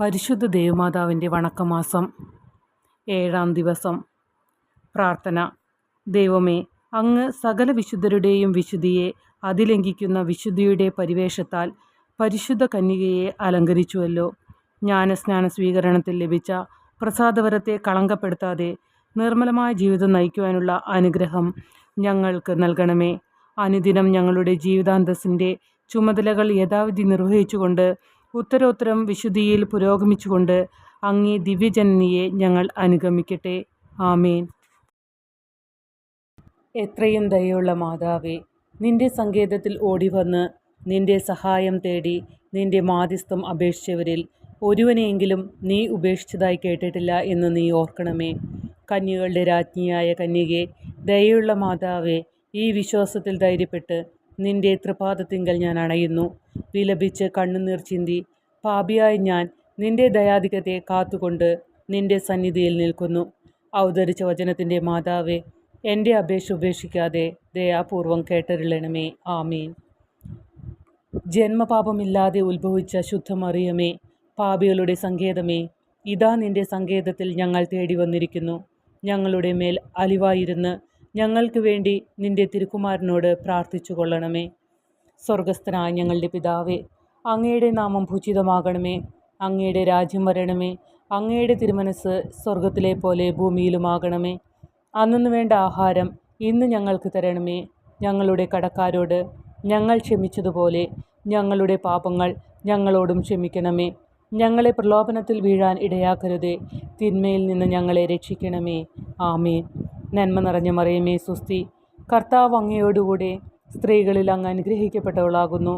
പരിശുദ്ധ ദേവമാതാവിന്റെ വണക്കമാസം ഏഴാം ദിവസം. പ്രാർത്ഥന. ദൈവമേ അങ്ങ് സകല വിശുദ്ധരുടെയും വിശുദ്ധിയെ അതിലംഘിക്കുന്ന വിശുദ്ധിയുടെ പരിവേഷത്താൽ പരിശുദ്ധ കന്യകയെ അലങ്കരിച്ചുവല്ലോ. ജ്ഞാനസ്നാന സ്വീകരണത്തിൽ ലഭിച്ച പ്രസാദവരത്തെ കളങ്കപ്പെടുത്താതെ നിർമ്മലമായ ജീവിതം നയിക്കുവാനുള്ള അനുഗ്രഹം ഞങ്ങൾക്ക് നൽകണമേ. അനുദിനം ഞങ്ങളുടെ ജീവിതാന്തസ്സിന്റെ ചുമതലകൾ യഥാവിധി നിർവഹിച്ചുകൊണ്ട് ഉത്തരോത്തരം വിശുദ്ധിയിൽ പുരോഗമിച്ചുകൊണ്ട് അങ്ങേ ദിവ്യജനനിയെ ഞങ്ങൾ അനുഗമിക്കട്ടെ. ആമേൻ. എത്രയും ദയുള്ള മാതാവേ നിന്റെ സങ്കേതത്തിൽ ഓടിവന്ന് നിന്റെ സഹായം തേടി നിന്റെ മാധ്യസ്ഥം അപേക്ഷിച്ചവരിൽ ഒരുവനെയെങ്കിലും നീ ഉപേക്ഷിച്ചതായി കേട്ടിട്ടില്ല എന്ന് നീ ഓർക്കണമേ. കന്യകളുടെ രാജ്ഞിയായ കന്യകെ ദയുള്ള മാതാവേ ഈ വിശ്വാസത്തിൽ ധൈര്യപ്പെട്ട് നിന്റെ തൃപാദത്തിങ്കൽ ഞാൻ അണയുന്നു. വിലപിച്ച് കണ്ണുനീർ ചിന്തി പാപിയായി ഞാൻ നിന്റെ ദയാധികത്തെ കാത്തുകൊണ്ട് നിന്റെ സന്നിധിയിൽ നിൽക്കുന്നു. ഔദരിച്ച വചനത്തിന്റെ മാതാവേ എന്റെ അപേക്ഷ ഉപേക്ഷിക്കാതെ ദയാപൂർവം കേട്ടരുളണമേ. ആമീൻ. ജന്മപാപമില്ലാതെ ഉത്ഭവിച്ച ശുദ്ധമറിയമേ പാപികളുടെ സങ്കേതമേ ഇതാ നിന്റെ സങ്കേതത്തിൽ ഞങ്ങൾ തേടി വന്നിരിക്കുന്നു ഞങ്ങളുടെ മേൽ അലിവായിരുന്ന് ഞങ്ങൾക്ക് വേണ്ടി നിന്റെ തിരുക്കുമാരനോട് പ്രാർത്ഥിച്ചു കൊള്ളണമേ സ്വർഗസ്ഥനായ ഞങ്ങളുടെ പിതാവേ അങ്ങയുടെ നാമം ഭൂചിതമാകണമേ അങ്ങയുടെ രാജ്യം വരണമേ. അങ്ങയുടെ തിരുമനസ് സ്വർഗത്തിലെ പോലെ ഭൂമിയിലുമാകണമേ. അന്നു വേണ്ട ആഹാരം ഇന്ന് ഞങ്ങൾക്ക് തരണമേ. ഞങ്ങളുടെ കടക്കാരോട് ഞങ്ങൾ ക്ഷമിച്ചതുപോലെ ഞങ്ങളുടെ പാപങ്ങൾ ഞങ്ങളോടും ക്ഷമിക്കണമേ. ഞങ്ങളെ പ്രലോഭനത്തിൽ വീഴാൻ ഇടയാക്കരുതേ. തിന്മയിൽ നിന്ന് ഞങ്ങളെ രക്ഷിക്കണമേ. ആമേൻ. നന്മ നിറഞ്ഞ മറിയമേ സുസ്തി. കർത്താവ് അങ്ങയോടുകൂടെ സ്ത്രീകളിൽ അങ്ങ് അനുഗ്രഹിക്കപ്പെട്ടവളാകുന്നു.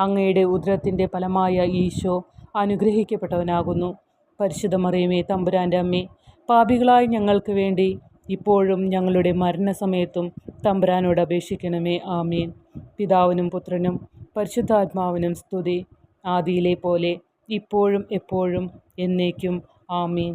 അങ്ങയുടെ ഉദരത്തിന്റെ ഫലമായ ഈശോ അനുഗ്രഹിക്കപ്പെട്ടവനാകുന്നു. പരിശുദ്ധ മറിയമേ തമ്പുരാന്റെ അമ്മേ പാപികളായ ഞങ്ങൾക്ക് വേണ്ടി ഇപ്പോഴും ഞങ്ങളുടെ മരണസമയത്തും തമ്പുരാനോട് അപേക്ഷിക്കണമേ. ആമീൻ. പിതാവിനും പുത്രനും പരിശുദ്ധാത്മാവിനും സ്തുതി. ആദിയിലെ പോലെ ഇപ്പോഴും എപ്പോഴും എന്നേക്കും. ആമീൻ.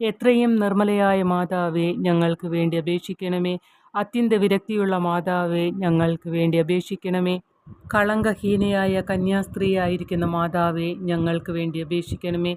എത്രയും നിർമ്മലയായ മാതാവേ ഞങ്ങൾക്ക് വേണ്ടി അപേക്ഷിക്കണമേ. അത്യന്ത വിരക്തിയുള്ള മാതാവേ ഞങ്ങൾക്ക് വേണ്ടി അപേക്ഷിക്കണമേ. കളങ്കഹീനയായ കന്യാസ്ത്രീയായിരിക്കുന്ന മാതാവേ ഞങ്ങൾക്ക് വേണ്ടി അപേക്ഷിക്കണമേ.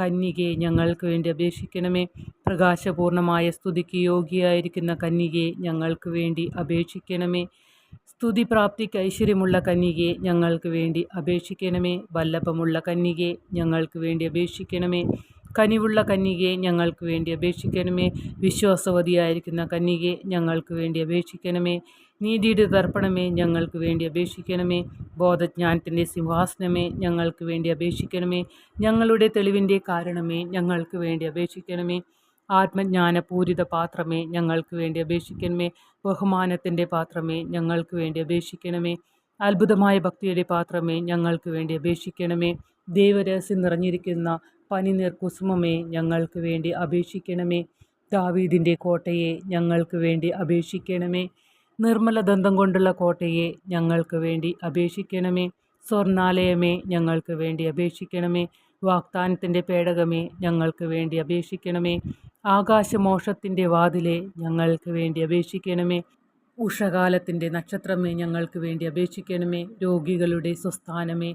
കന്യകയെ ഞങ്ങൾക്ക് വേണ്ടി അപേക്ഷിക്കണമേ. പ്രകാശപൂർണമായ സ്തുതിക്ക് യോഗ്യയായിരിക്കുന്ന കന്യകയെ ഞങ്ങൾക്ക് വേണ്ടി അപേക്ഷിക്കണമേ. സ്തുതി പ്രാപ്തിക്ക് ഐശ്വര്യമുള്ള കന്യകയെ ഞങ്ങൾക്ക് വേണ്ടി അപേക്ഷിക്കണമേ. വല്ലഭമുള്ള കന്യകയെ ഞങ്ങൾക്ക് വേണ്ടി അപേക്ഷിക്കണമേ. കനിവുള്ള കന്യകയെ ഞങ്ങൾക്ക് വേണ്ടി അപേക്ഷിക്കണമേ. വിശ്വാസവതിയായിരിക്കുന്ന കന്യകയെ ഞങ്ങൾക്ക് വേണ്ടി അപേക്ഷിക്കണമേ. നീതിയുടെ തർപ്പണമേ ഞങ്ങൾക്ക് വേണ്ടി അപേക്ഷിക്കണമേ. ബോധജ്ഞാനത്തിന്റെ സിംഹാസനമേ ഞങ്ങൾക്ക് വേണ്ടി അപേക്ഷിക്കണമേ. ഞങ്ങളുടെ തെളിവിന്റെ കാരണമേ ഞങ്ങൾക്ക് വേണ്ടി അപേക്ഷിക്കണമേ. ആത്മജ്ഞാനപൂരിത പാത്രമേ ഞങ്ങൾക്ക് വേണ്ടി അപേക്ഷിക്കണമേ. ബഹുമാനത്തിന്റെ പാത്രമേ ഞങ്ങൾക്ക് വേണ്ടി അപേക്ഷിക്കണമേ. അത്ഭുതമായ ഭക്തിയുടെ പാത്രമേ ഞങ്ങൾക്ക് വേണ്ടി അപേക്ഷിക്കണമേ. ദൈവരഹസ്യം നിറഞ്ഞിരിക്കുന്ന പനിനീർ കുസുമമേ ഞങ്ങൾക്ക് വേണ്ടി അപേക്ഷിക്കണമേ. ദാവീദിന്റെ കോട്ടയെ ഞങ്ങൾക്ക് വേണ്ടി അപേക്ഷിക്കണമേ. നിർമ്മല ദന്തം കൊണ്ടുള്ള കോട്ടയെ ഞങ്ങൾക്ക് വേണ്ടി അപേക്ഷിക്കണമേ. സ്വർണാലയമേ ഞങ്ങൾക്ക് വേണ്ടി അപേക്ഷിക്കണമേ. വാഗ്ദാനത്തിന്റെ പേടകമേ ഞങ്ങൾക്ക് വേണ്ടി അപേക്ഷിക്കണമേ. ആകാശമോഷത്തിന്റെ വാതിലെ ഞങ്ങൾക്ക് വേണ്ടി അപേക്ഷിക്കണമേ. ഉഷകാലത്തിന്റെ നക്ഷത്രമേ ഞങ്ങൾക്ക് വേണ്ടി അപേക്ഷിക്കണമേ. രോഗികളുടെ സ്വസ്ഥാനമേ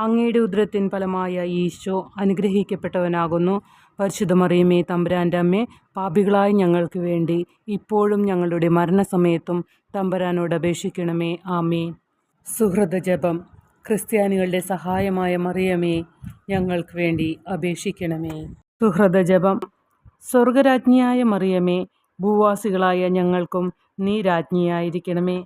അങ്ങയുടെ ഉദ്രത്തിൻ ഫലമായ ഈശോ അനുഗ്രഹിക്കപ്പെട്ടവനാകുന്നു. പരിശുദ്ധ മറിയമേ തമ്പുരാന്റെ അമ്മേ പാപികളായ ഞങ്ങൾക്ക് വേണ്ടി ഇപ്പോഴും ഞങ്ങളുടെ മരണസമയത്തും തമ്പുരാനോട് അപേക്ഷിക്കണമേ. ആമേ സുഹൃത ജപം. ക്രിസ്ത്യാനികളുടെ സഹായമായ മറിയമേ ഞങ്ങൾക്ക് വേണ്ടി അപേക്ഷിക്കണമേ. സുഹൃത ജപം. സ്വർഗരാജ്ഞിയായ മറിയമേ ഭൂവാസികളായ ഞങ്ങൾക്കും നീ രാജ്ഞിയായിരിക്കണമേ